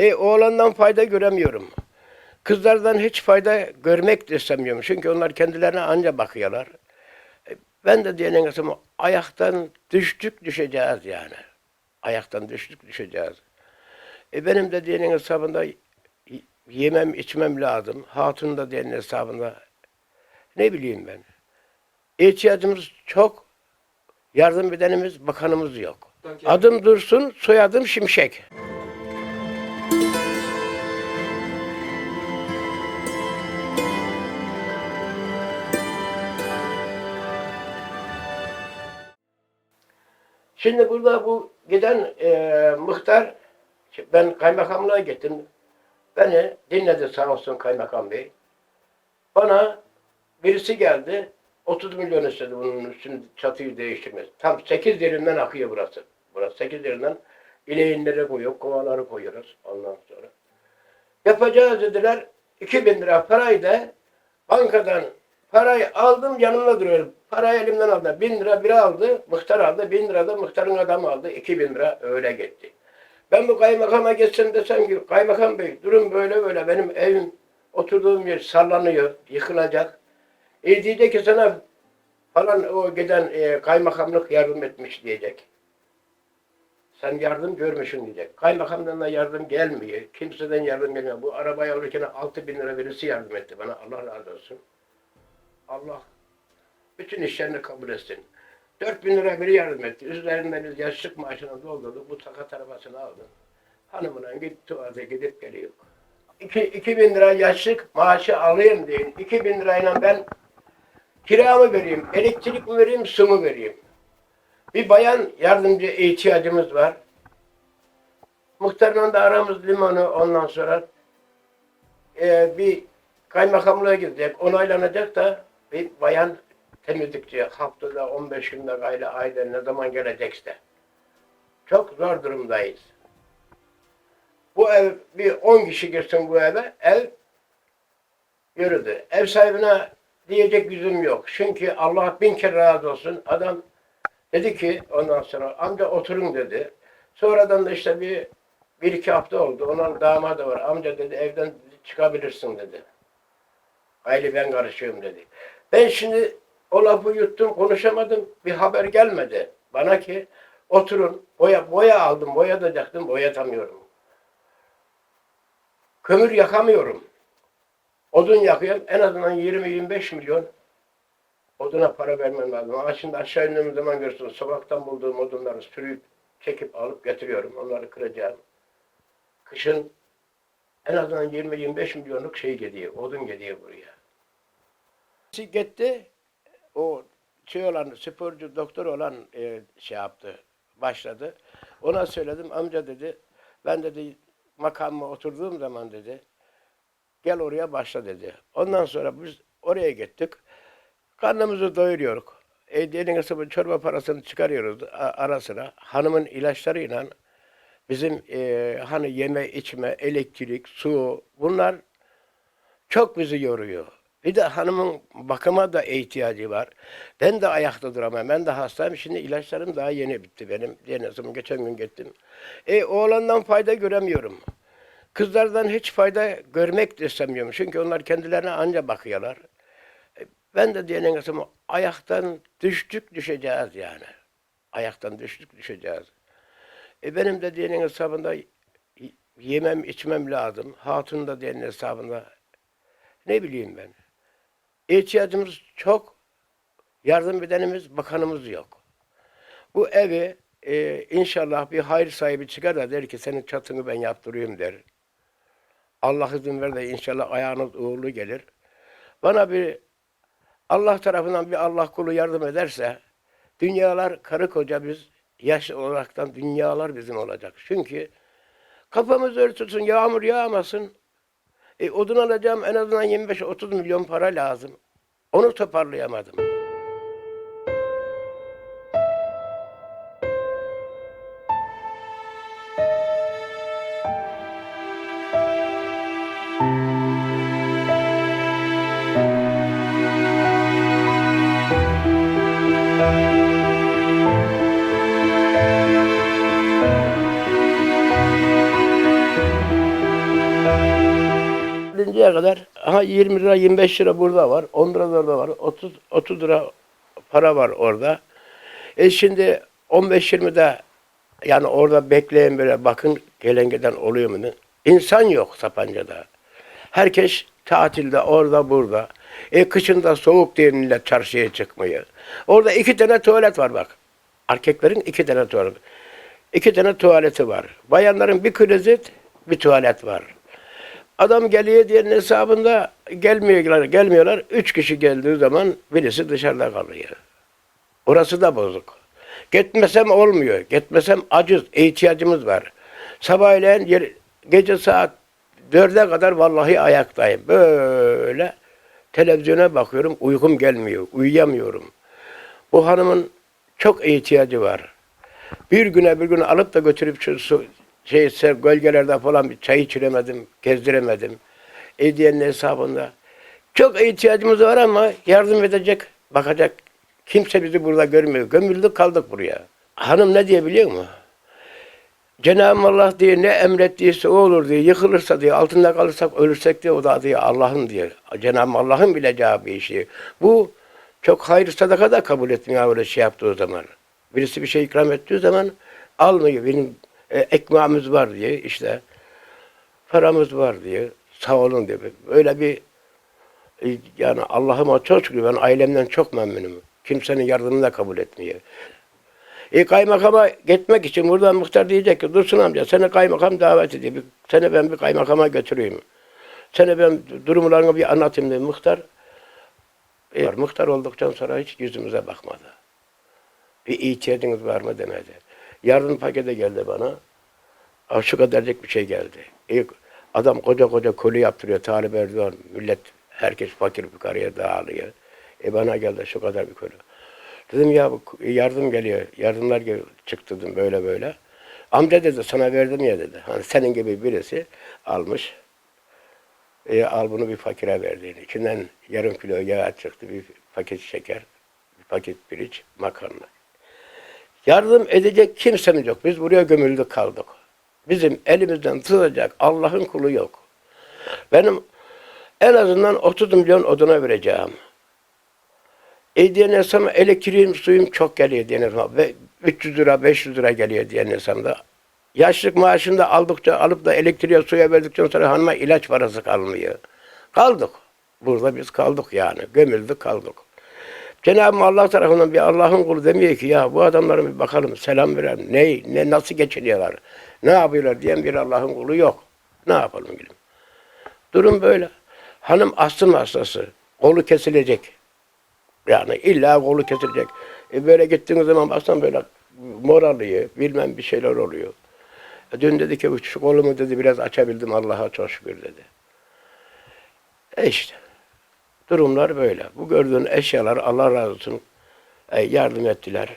E oğlandan fayda göremiyorum. Kızlardan hiç fayda görmek de istemiyorum. Çünkü onlar kendilerine anca bakıyorlar. E, Ben de diyenin kısmı ayaktan düştük düşeceğiz yani. Ayaktan düştük düşeceğiz. E benim de diyenin hesabında yemem içmem lazım. Hatun da diyenin hesabında ne bileyim ben. İhtiyacımız çok. Yardım edenimiz, bakanımız yok. Adım Dursun, soyadım Şimşek. Şimdi burada bu giden e, muhtar, ben kaymakamlığa gittim. Beni dinledi sağ olsun kaymakam bey. Bana birisi geldi, 30 milyon istedi bunun üstünü çatıyı değiştirmesi. Tam 8 yerinden akıyor burası. Burası 8 yerinden ileğinlere koyuyor, kovaları koyuyoruz ondan sonra. Yapacağız dediler. 2000 lira parayı da bankadan parayı aldım yanımda duruyor. Parayı elimden aldı. 1000 lira biri aldı, muhtar aldı. 1000 lira da muhtarın adamı aldı. 2000 lira öyle gitti. Ben bu kaymakama geçsem desem ki kaymakam bey durum böyle böyle benim evim oturduğum yer sallanıyor, yıkılacak. E diyecek ki sana falan o giden e, kaymakamlık yardım etmiş diyecek. Sen yardım görmüşsün diyecek. Kaymakamdan da yardım gelmiyor. Kimseden yardım gelmiyor. Bu arabayı alırken 6 bin lira birisi yardım etti bana. Allah razı olsun. Allah bütün işlerini kabul etsin. 4 bin lira biri yardım etti. Üzerinden biz yaşlık maaşını doldurduk. Bu takat arabasını aldım. Hanımına git tuvalete gidip geliyor. 2, 2 bin lira yaşlık maaşı alayım deyin. 2 bin lirayla ben kiramı vereyim, elektrik mi vereyim, su mu vereyim? Bir bayan yardımcı ihtiyacımız var. Muhtarla da aramız limonu ondan sonra e, bir kaymakamlığa gidecek, onaylanacak da bir bayan temizlikçi haftada 15 günde gayrı ayda ne zaman gelecekse. Çok zor durumdayız. Bu ev bir 10 kişi girsin bu eve ev yürüdü. Ev sahibine diyecek yüzüm yok. Çünkü Allah bin kere razı olsun. Adam dedi ki ondan sonra amca oturun dedi. Sonradan da işte bir bir iki hafta oldu. Onun damadı var. Amca dedi evden çıkabilirsin dedi. Hayli ben karışıyorum dedi. Ben şimdi o lafı yuttum konuşamadım. Bir haber gelmedi. Bana ki oturun boya boya aldım boyatacaktım boyatamıyorum. Kömür yakamıyorum. Odun yakıyorum. En azından 20-25 milyon oduna para vermem lazım. Ama şimdi aşağı indiğim zaman görürsünüz. Sokaktan bulduğum odunları sürüyüp çekip alıp getiriyorum. Onları kıracağım. Kışın en azından 20-25 milyonluk şey geliyor. Odun geliyor buraya. Gitti. O şey olan, sporcu doktor olan e, şey yaptı. Başladı. Ona söyledim. Amca dedi. Ben dedi makamıma oturduğum zaman dedi. Gel oraya başla dedi. Ondan sonra biz oraya gittik. Karnımızı doyuruyoruz. E, elin sıvı çorba parasını çıkarıyoruz a- ara sıra. Hanımın ilaçlarıyla bizim e, hani yeme içme, elektrik, su bunlar çok bizi yoruyor. Bir de hanımın bakıma da ihtiyacı var. Ben de ayakta duramam. Ben de hastayım. Şimdi ilaçlarım daha yeni bitti benim. Diyenesim geçen gün gittim. E oğlandan fayda göremiyorum. Kızlardan hiç fayda görmek de istemiyorum. Çünkü onlar kendilerine anca bakıyorlar. E, Ben de diyenin kısmı ayaktan düştük düşeceğiz yani. Ayaktan düştük düşeceğiz. E benim de diyenin hesabında yemem içmem lazım. Hatun da diyenin hesabında ne bileyim ben. İhtiyacımız çok. Yardım edenimiz, bakanımız yok. Bu evi e, inşallah bir hayır sahibi çıkar da der ki senin çatını ben yaptırıyorum der. Allah izin ver de inşallah ayağınız uğurlu gelir. Bana bir Allah tarafından bir Allah kulu yardım ederse dünyalar karı koca biz yaş olaraktan dünyalar bizim olacak. Çünkü kafamız örtülsün, yağmur yağmasın. E, odun alacağım en azından 25-30 milyon para lazım. Onu toparlayamadım. Gelinceye kadar aha 20 lira 25 lira burada var. 10 lira da orada var. 30 30 lira para var orada. E şimdi 15-20'de yani orada bekleyin böyle bakın gelen giden oluyor mu? İnsan yok Sapanca'da. Herkes tatilde orada burada. E kışında soğuk diye millet çarşıya çıkmıyor. Orada iki tane tuvalet var bak. Erkeklerin iki tane tuvalet. İki tane tuvaleti var. Bayanların bir klozet, bir tuvalet var. Adam geliyor diyenin hesabında gelmiyorlar, gelmiyorlar. Üç kişi geldiği zaman birisi dışarıda kalıyor. Orası da bozuk. Gitmesem olmuyor. Gitmesem acız, ihtiyacımız var. Sabahleyin gece saat dörde kadar vallahi ayaktayım. Böyle televizyona bakıyorum, uykum gelmiyor, uyuyamıyorum. Bu hanımın çok ihtiyacı var. Bir güne bir güne alıp da götürüp şu su, şey, se- gölgelerde falan bir çay içiremedim, gezdiremedim. Hediyenin hesabında. Çok ihtiyacımız var ama yardım edecek, bakacak. Kimse bizi burada görmüyor. Gömüldük kaldık buraya. Hanım ne diye biliyor musun? Cenab-ı Allah diye ne emrettiyse o olur diye, yıkılırsa diye, altında kalırsak ölürsek diye o da diye Allah'ın diye. Cenab-ı Allah'ın bileceği bir işi. Bu çok hayır sadaka da kabul etmiyor öyle şey yaptığı zaman. Birisi bir şey ikram ettiği zaman almıyor. Benim e, ekmeğimiz var diye işte paramız var diye sağ olun diye. Öyle bir e, yani Allah'ıma çok şükür ben ailemden çok memnunum. Kimsenin yardımını da kabul etmiyor. E kaymakama gitmek için buradan muhtar diyecek ki Dursun amca seni kaymakam davet ediyor. Bir- Seni ben bir kaymakama götüreyim. Seni ben durumlarını bir anlatayım diye muhtar. E, muhtar olduktan sonra hiç yüzümüze bakmadı. Bir ihtiyacınız var mı demedi. Yardım paketi geldi bana. Aa, Şu kadarcık bir şey geldi. E, adam koca koca koli yaptırıyor. Talip Erdoğan. Millet herkes fakir fukaraya dağılıyor. E bana geldi şu kadar bir koli. Dedim ya bu yardım geliyor. Yardımlar gel- çıktı dedim böyle böyle. Amca dedi sana verdim ya dedi. Hani senin gibi birisi almış. E, al bunu bir fakire verdi. İçinden yarım kilo yağ çıktı. Bir paket şeker, bir paket pirinç, makarna. Yardım edecek kimsemiz yok. Biz buraya gömüldük kaldık. Bizim elimizden tutacak Allah'ın kulu yok. Benim en azından 30 milyon oduna vereceğim. E diyen insana elektriğim, suyum çok geliyor diyen insana. Ve 300 lira, 500 lira geliyor diyen insanda. Yaşlık maaşını da aldıkça alıp da elektriğe, suya verdikten sonra hanıma ilaç parası kalmıyor. Kaldık. Burada biz kaldık yani. Gömüldük kaldık. Cenab-ı Allah tarafından bir Allah'ın kulu demiyor ki ya bu adamlara bir bakalım, selam verelim. Ne, ne nasıl geçiniyorlar? Ne yapıyorlar diyen bir Allah'ın kulu yok. Ne yapalım gülüm? Durum böyle. Hanım astım hastası. Kolu kesilecek. Yani illa kolu kesilecek. E böyle gittiğiniz zaman baksan böyle moralıyor, bilmem bir şeyler oluyor. E dün dedi ki şu kolumu dedi biraz açabildim Allah'a çok şükür dedi. E işte. Durumlar böyle. Bu gördüğün eşyalar Allah razı olsun e, yardım ettiler.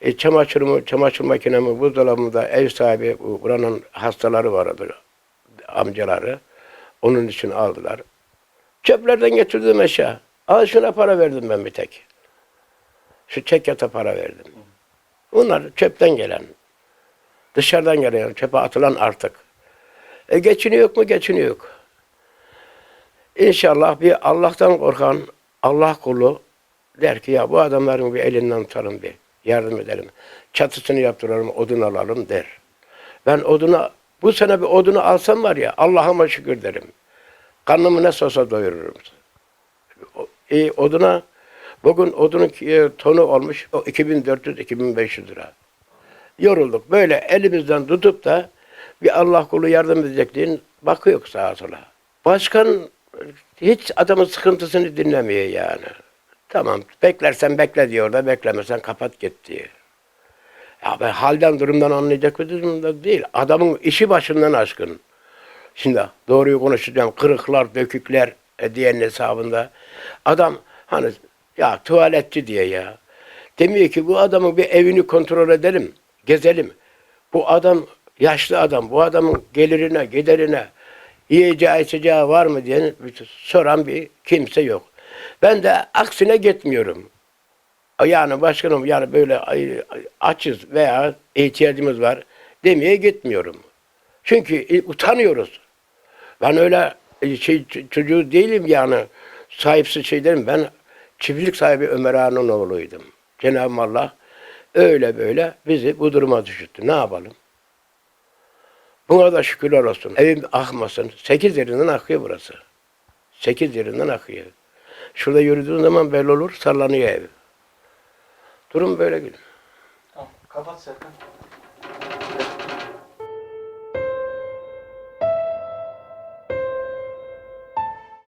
E, çamaşırımı, çamaşır makinemi, buzdolabımda ev sahibi, bu- buranın hastaları vardı, amcaları. Onun için aldılar. Çöplerden getirdim eşya. Al şuna para verdim ben bir tek. Şu çekyata para verdim. Bunlar çöpten gelen. Dışarıdan gelen, çöpe atılan artık. E geçiniyor mu? Geçiniyor. İnşallah bir Allah'tan korkan Allah kulu der ki ya bu adamların bir elinden tutalım bir yardım edelim. Çatısını yaptıralım, odun alalım der. Ben odunu bu sene bir odunu alsam var ya Allah'ıma şükür derim. Karnımı ne olsa doyururum. E, oduna bugün odunun e, tonu olmuş o 2400-2500 lira. Yorulduk. Böyle elimizden tutup da bir Allah kulu yardım edecekliğin bakıyor sağa sola. Başkan hiç adamın sıkıntısını dinlemiyor yani. Tamam beklersen bekle diyor da beklemesen kapat git diyor. Ya ben halden durumdan anlayacak bir durumda değil. Adamın işi başından aşkın. Şimdi doğruyu konuşacağım. Kırıklar, dökükler e, diyenin hesabında. Adam hani ya tuvaletçi diye ya. Demiyor ki bu adamın bir evini kontrol edelim, gezelim. Bu adam yaşlı adam. Bu adamın gelirine, giderine, yiyeceği, içeceği var mı diye soran bir kimse yok. Ben de aksine gitmiyorum. Yani başkanım yani böyle açız veya ihtiyacımız var demeye gitmiyorum. Çünkü utanıyoruz. Ben öyle e, şey, çocuğu değilim yani. Sahipsiz şey değilim. Ben çiftlik sahibi Ömer Ağa'nın oğluydum. Cenab-ı Allah öyle böyle bizi bu duruma düşürttü. Ne yapalım? Buna da şükürler olsun. Evim akmasın. Sekiz yerinden akıyor burası. Sekiz yerinden akıyor. Şurada yürüdüğün zaman belli olur, sallanıyor ev. Durum böyle gülüm. Tamam. Kapat Serkan.